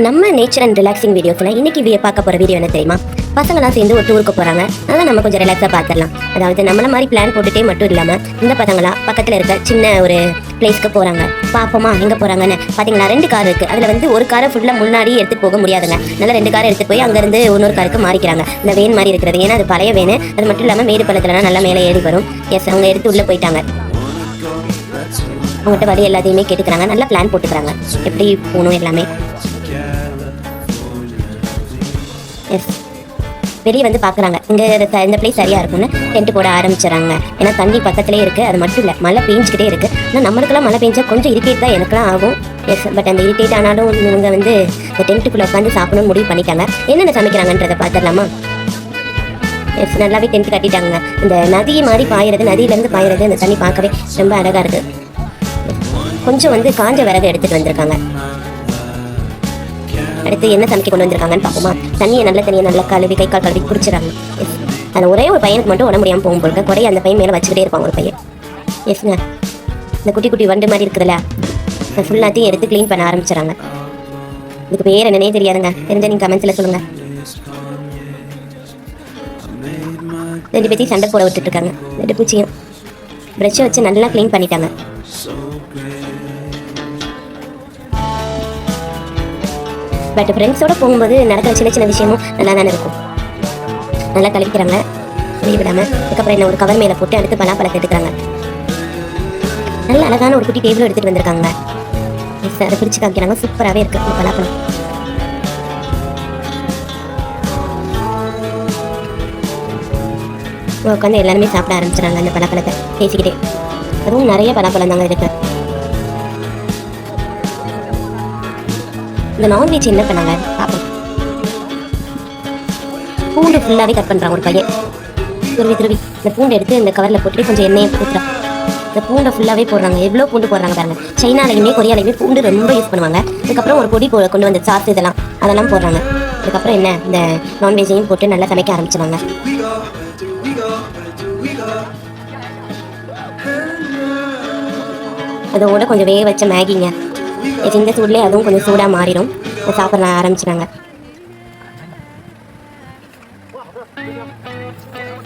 நம்ம nature and relaxing வீடியோஸ்ல இன்னைக்கு வீடியோ பார்க்க போற வீடியோ என்ன தெரியுமா? பசங்களாம் சேர்ந்து ஒரு டூருக்கு போறாங்க. அதனால நம்ம கொஞ்சம் ரிலாக்ஸா பார்த்துடலாம். அதாவது நம்மள மாதிரி பிளான் போட்டுட்டே மட்டும் இல்லாம இந்த பசங்களா பக்கத்துல இருக்க சின்ன ஒரு பிளேஸ்க்கு போறாங்க. பாப்போமா எங்க போறாங்கன்னு. பாத்தீங்களா? ரெண்டு கார் இருக்கு. அதுல வந்து ஒரு காரை ஃபுல்லா முன்னாடி எடுத்து போக முடியாதுங்க. நல்லா ரெண்டு காரை எடுத்து போய் அங்க இருந்து இன்னொரு காருக்கு மாறிக்கிறாங்க. இந்த வேன் மாதிரி இருக்கிறது. ஏன்னா அது பழைய வேனு அது மட்டும் இல்லாம மேடு பள்ளத்துலலாம் நல்லா மேலே ஏறி வரும். எஸ் அவங்க எடுத்து உள்ள போயிட்டாங்க. அவங்ககிட்ட வழி எல்லாத்தையுமே கேட்டுக்கிறாங்க. நல்லா பிளான் போட்டுக்கிறாங்க. எப்படி போகணும் எல்லாமே? எஸ் வெளியே வந்து பார்க்குறாங்க இங்கே இந்த பிளேஸ் சரியாக இருக்கும்னு டென்ட் போட ஆரம்பிச்சிடறாங்க ஏன்னா தண்ணி பக்கத்துலேயே இருக்குது அது மட்டும் இல்லை மழை பெஞ்சிக்கிட்டே இருக்குது ஆனால் நம்மளுக்கெல்லாம் மழை பெஞ்சா கொஞ்சம் இரிட்டேட் தான் எனக்குலாம் ஆகும். எஸ் பட் அந்த இரிட்டேட் ஆனாலும் இவங்க வந்து இந்த டென்ட்டுக்குள்ளே உட்காந்து சாப்பிடணும்னு முடிவு பண்ணிட்டாங்க. என்னென்ன சமைக்கிறாங்கன்றதை பார்த்துடலாமா எஸ் நல்லாவே டென்ட் கட்டிட்டாங்க இந்த நதி மாதிரி பாயிறது நதியிலேருந்து பாயிறது அந்த தண்ணி பார்க்கவே ரொம்ப அழகாக இருக்குது கொஞ்சம் வந்து காஞ்ச விறகு எடுத்துகிட்டு வந்திருக்காங்க. அடுத்து என்ன சமைக்க கொண்டு வந்திருக்காங்கன்னு பார்ப்போமா? தண்ணியை நல்ல தண்ணியை நல்லா கழுவி கை கால் கழுவி குடிச்சிடறாங்க எஸ் அதில் ஒரே ஒரு பையனுக்கு மட்டும் உடம்பு முடியாமல் போகும் போல குறைய அந்த பையன் மேலே வச்சுக்கிட்டே இருப்பாங்க ஒரு பையன். எஸ்ங்க இந்த குட்டி குட்டி வண்டு மாதிரி இருக்குதுல்ல நான் ஃபுல்லாத்தையும் எடுத்து க்ளீன் பண்ண ஆரம்பிச்சிடறாங்க. இதுக்கு பேர் என்னன்னே தெரியாதுங்க. தெரிஞ்ச நீங்கள் கமெண்ட்ஸில் சொல்லுங்கள் ரெண்டு பேர்த்தையும் சண்டை போட விட்டுட்டு இருக்காங்க. ரெண்டு பூச்சியும். ப்ரெஷ்ஷை வச்சு நல்லா க்ளீன் பண்ணிட்டாங்க. பட் ஃப்ரெண்ட்ஸோட போகும்போது நடக்கிற சின்ன சின்ன விஷயமும் நல்லா தானே இருக்கும். நல்லா கலப்பிக்கிறாங்க வெளியே விடாமல் அதுக்கப்புறம் என்ன ஒரு கவர் மேலே போட்டு அடுத்து பலாப்பழத்தை எடுக்கிறாங்க நல்ல அழகான ஒரு குட்டி டேபிளும் எடுத்துட்டு வந்திருக்காங்க. Yes, அதை பிரிச்சு காமிக்கிறாங்க. சூப்பராகவே இருக்கு பலாப்பழம். உட்காந்து எல்லாருமே சாப்பிட ஆரம்பிச்சிடறாங்க அந்த பலாப்பழத்தை. பேசிக்கிட்டே. அதுவும் நிறைய பலாப்பழம் தாங்க இருக்குது இந்த நான்வெஜ் என்ன பண்ணாங்க? பார்ப்போம் பூண்டு ஃபுல்லாகவே கட் பண்ணுறான் ஒரு பையன். துருவி துருவி. இந்த பூண்டை எடுத்து இந்த கவரில் போட்டுட்டு கொஞ்சம் எண்ணெயை ஊற்றுறான் இந்த பூண்டை ஃபுல்லாகவே போடுறாங்க. எவ்வளோ பூண்டு போடுறாங்க பாருங்க. சைனாலையுமே கொரியாலையுமே பூண்டு ரொம்ப யூஸ் பண்ணுவாங்க. அதுக்கப்புறம் ஒரு பொடி போ- கொண்டு வந்த சாத்து இதெல்லாம் அதெல்லாம் போடுறாங்க. அதுக்கப்புறம் என்ன? இந்த நான்வெஜ்ஜையும் போட்டு நல்லா சமைக்க ஆரம்பிச்சிடுவாங்க அதோட கொஞ்சம் வேக வச்ச மேகிங்க. இந்த சூட்லேயே அதுவும் கொஞ்சம் சூடாக மாறிடும். அதை சாப்பிட ஆரம்பிச்சிடாங்க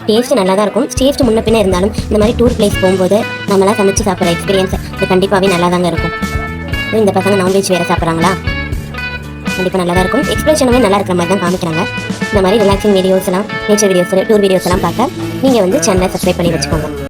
டேஸ்ட் நல்லா தான் இருக்கும். டேஸ்ட் முன்ன பின்ன இருந்தாலும் இந்த மாதிரி டூர் பிளேஸ் போகும்போது நம்மளாம் சமைச்சு சாப்பிட்ற எக்ஸ்பீரியன்ஸ் இது கண்டிப்பாகவே நல்லா தாங்க இருக்கும் இந்த பசங்க நான்வெஜ் வேறு சாப்பிட்றாங்களா? கண்டிப்பாக நல்லா தான் இருக்கும் எக்ஸ்பிரஷனுமே நல்லா இருக்கிற மாதிரி தான் காமிக்கிறாங்க. இந்த மாதிரி ரிலாக்ஸிங் வீடியோஸ்லாம் நேச்சர் வீடியோஸ் டூர் வீடியோஸ்லாம் பார்க்க நீங்கள் வந்து சேனலை சப்ஸ்கிரைப் பண்ணி வச்சுக்கோங்க.